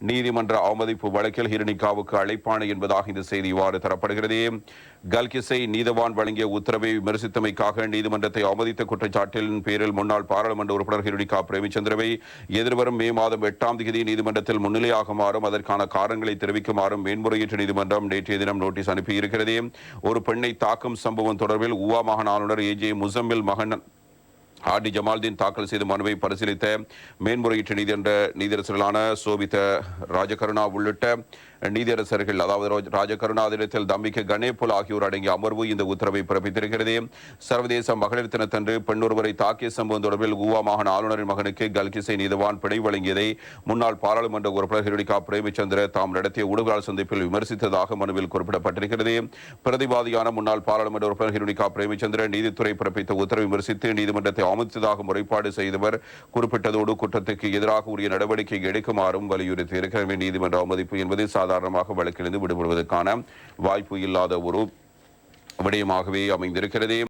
நீதிமன்ற அவமதிப்பு வழக்கில் ஹிரணிகாவுக்கு அழைப்பாணை என்பதாக இந்த செய்தி இவ்வாறு தரப்படுகிறது. கல்கிசை நீதவான் வழங்கிய உத்தரவை விமர்சித்தமைக்காக நீதிமன்றத்தை அவமதித்த குற்றச்சாட்டின் பேரில் முன்னாள் பாராளுமன்ற உறுப்பினர் ஹிரணிகா பிரேமச்சந்திரவை எதிர்வரும் மே மாதம் எட்டாம் தேதி நீதிமன்றத்தில் முன்னிலையாகுமாறும் அதற்கான காரணங்களை தெரிவிக்குமாறும் மேன்முறையீட்டு நீதிமன்றம் நேற்றைய தினம் நோட்டீஸ் அனுப்பியிருக்கிறது. ஒரு பெண்ணை தாக்கும் சம்பவம் தொடர்பில் உவா மாகாண ஆளுநர் ஏ ஜே முசம்மில் மகன் ஆர்டி ஜமால்தீன் தாக்கல் செய்த மனுவை பரிசீலித்த மேன்முறையீட்டு நீதிமன்ற நீதியரசர்களான சோபித ராஜகருணா உள்ளிட்ட நீதியரசர்கள் அதாவது ரோஜ- ராஜகருணா தம்பிக்க கணேபுல் ஆகியோர் அடங்கிய அமர்வு இந்த உத்தரவை பிறப்பித்திருக்கிறது. சர்வதேச மகளிர் தினத்தன்று பெண் ஒருவரை தாக்கிய சம்பவம் தொடர்பில் ஊவா மாகாண ஆளுநரின் மகனுக்கு கல்கிசை நீதவான் பிணை வழங்கியதை முன்னாள் பாராளுமன்ற உறுப்பினர் ஹிரணிகா பிரேமச்சந்திர தாம் நடத்திய ஊடகவியலாளர் சந்திப்பில் விமர்சித்ததாக மனுவில் குறிப்பிடப்பட்டிருக்கிறது. பிரதிவாதியான முன்னாள் பாராளுமன்ற உறுப்பினர் ஹிருணிகா பிரேமச்சந்திர நீதித்துறை பிறப்பித்த உத்தரவை விமர்சித்து நீதிமன்றத்தை அவமதித்ததாக முறைப்பாடு செய்தவர் குறிப்பிட்டதோடு குற்றத்துக்கு எதிராக உரிய நடவடிக்கை எடுக்குமாறும் வலியுறுத்தி இருக்கிற நீதிமன்ற அவமதிப்பு என்பது சாதாரணமாக வழக்கிலிருந்து விடுபடுவதற்கான வாய்ப்பு இல்லாத ஒரு விடயமாகவே அமைந்திருக்கிறது.